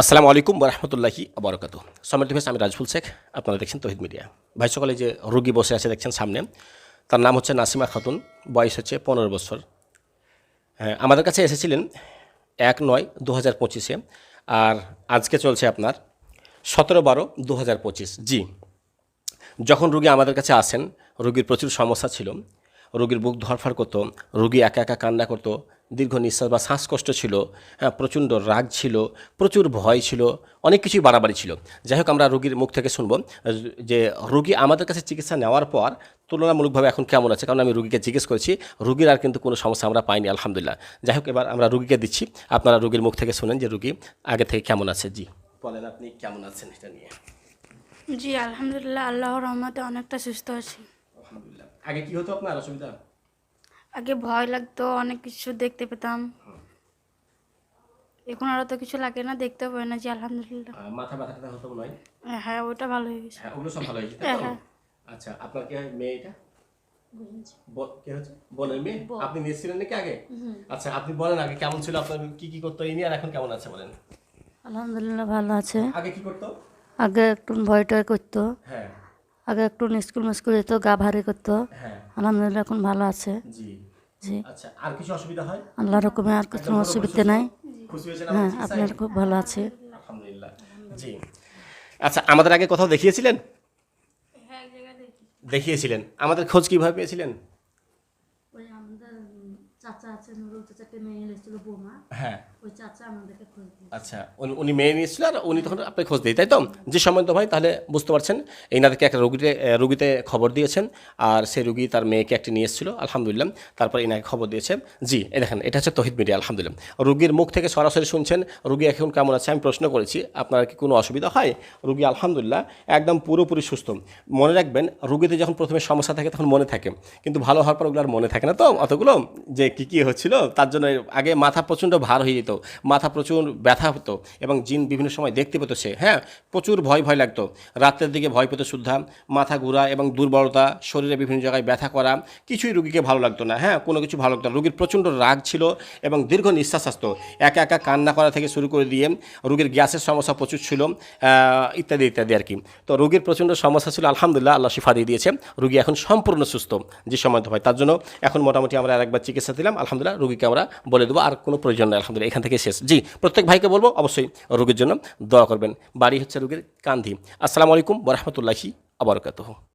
আসসালামু আলাইকুম রহমতুল্লাহি আবরকাত সমৃদ্ধ ভাই আমি রাজফুল শেখ, আপনারা দেখছেন তহিদ মিডিয়া। ভাই, সকালে যে রুগী বসে আছে দেখছেন সামনে, তার নাম হচ্ছে নাসিমা খাতুন, বয়স হচ্ছে পনেরো বছর। হ্যাঁ আমাদের কাছে এসেছিলেন এক নয় দু হাজার পঁচিশে, আর আজকে চলছে আপনার সতেরো বারো দু হাজার পঁচিশ। জি, যখন রুগী আমাদের কাছে আসেন, রুগীর প্রচুর সমস্যা ছিল, রুগীর বুক ধরফর করতো, রুগী একা একা কান্না করতো দীর্ঘ নিঃশ্বাস বা শ্বাসকষ্ট ছিল হ্যাঁ প্রচণ্ড রাগ ছিল প্রচুর ভয় ছিল অনেক কিছুই বাড়াবাড়ি ছিল। যাই হোক আমরা রুগীর মুখ থেকে শুনব যে রুগী আমাদের কাছে চিকিৎসা নেওয়ার পর তুলনামূলকভাবে এখন কেমন আছে? কারণ আমি রুগীকে জিজ্ঞেস করেছি রুগীর আর কিন্তু কোনো সমস্যা আমরা পাইনি আলহামদুলিল্লাহ। যাই হোক এবার আমরা রুগীকে দিচ্ছি। আপনারা রুগীর মুখ থেকে শুনেন যে রুগী আগে থেকে কেমন আছে। জি বলেন আপনি কেমন আছেন এটা নিয়ে। জি আলহামদুলিল্লাহ আল্লাহর রহমতে অনেকটা সুস্থ আছি। আলহামদুলিল্লাহ। আগে কি হতো আপনার অসুবিধা? আগে ভয় লাগতো অনেক কিছু দেখতে পেতাম। এখন আর তো কিছু লাগে না দেখতে পাই না জি আলহামদুলিল্লাহ। মাথা ব্যথা ট্যাথা হতো মনে হয়? হ্যাঁ ওটা ভালো হয়ে গেছে। হ্যাঁ ওগুলো সব ভালো হয়েছে তাই হ্যাঁ, হ্যাঁ। আচ্ছা আপনার কি হয় মেয়ে এটা? কে হচ্ছে? বোনের মেয়ে? আপনি নিয়েছিলেন নাকি আগে? আচ্ছা আপনি বলেন আগে কেমন ছিল আপনার কি কি করতো এই নিয়ে আর এখন কেমন আছে বলেন? আলহামদুলিল্লাহ ভালো আছে। আগে কি করতো? আগে একটু ভয় টয় করতো। হ্যাঁ। আগে একটু স্কুল মিস্কুল যেত গা ভারী করতো। হ্যাঁ। আলহামদুলিল্লাহ এখন ভালো আছে। জি। জি। আচ্ছা আর কিছু অসুবিধা হয়? আল্লাহ রকমে আর কিছু অসুবিধা নাই। হ্যাঁ? আপনার খুব ভালো আছে আলহামদুলিল্লাহ জি। আচ্ছা আমাদের আগে কোথাও দেখিয়েছিলেন? দেখিয়েছিলেন। আমাদের খোঁজ কীভাবে পেয়েছিলেন? হ্যাঁ। আচ্ছা উনি- মেয়ে নিয়েছিল আর উনি তখন আপনি খোঁজ দিই তাই তো? যে সময় তো ভাই তাহলে বুঝতে পারছেন এনাদেরকে একটা রুগীতে রুগীতে খবর দিয়েছেন আর সেই রুগী তার মেয়েকে একটি নিয়ে এসেছিল আলহামদুলিল্লাহ। তারপর এনাকে খবর দিয়েছে জি এই দেখেন এটা হচ্ছে তহিদ মিডিয়া আলহামদুলিল্লাহ। রুগীর মুখ থেকে সরাসরি শুনছেন রুগী এখন কেমন আছে আমি প্রশ্ন করেছি আপনার কি কোনো অসুবিধা হয়? রুগী আলহামদুলিল্লাহ একদম পুরোপুরি সুস্থ। মনে রাখবেন রুগীতে যখন প্রথমে সমস্যা থাকে তখন মনে থাকে কিন্তু ভালো হওয়ার পর ওগুলো আর মনে থাকে না তো অতগুলো যে কী কী হচ্ছিল তার জন্য আগে মাথা প্রচণ্ড ভার হয়ে যেত, মাথা প্রচুর ব্যথা হতো এবং জিন বিভিন্ন সময় দেখতে পেতো সে হ্যাঁ প্রচুর ভয় ভয় লাগতো। রাত্রের দিকে ভয় পেতো শুদ্ধা, মাথা ঘুরা এবং দুর্বলতা, শরীরে বিভিন্ন জায়গায় ব্যথা করা, কিছুই রুগীকে ভালো লাগতো না হ্যাঁ কোনো কিছু ভালো লাগতো না। রুগীর প্রচণ্ড রাগ ছিল এবং দীর্ঘ নিঃশ্বাস আসতো। একা একা কান্না করা থেকে শুরু করে দিয়ে রুগীর গ্যাসের সমস্যা প্রচুর ছিল ইত্যাদি ইত্যাদি আর কি। তো রুগীর প্রচণ্ড সমস্যা ছিল, আলহামদুলিল্লাহ, আল্লাহ শিফা দিয়ে দিয়েছে। রুগী এখন সম্পূর্ণ সুস্থ, যে সময় হয়, তার জন্য এখন মোটামুটি আমরা আরেকবার চিকিৎসা দিলাম, আলহামদুলিল্লাহ রুগীকে আমরা বলে দেবো, আর কোনো প্রয়োজন নেই, আলহামদুলিল্লাহ, এখান থেকে শেষ। জি, প্রত্যেক ভাইকে বলব, অবশ্যই রুগীর জন্য দোয়া করবেন। বাড়ি হচ্ছে রুগীর কান্ধি আসসালামু আলাইকুম বরহমতুল্লাহি আবরকাতহ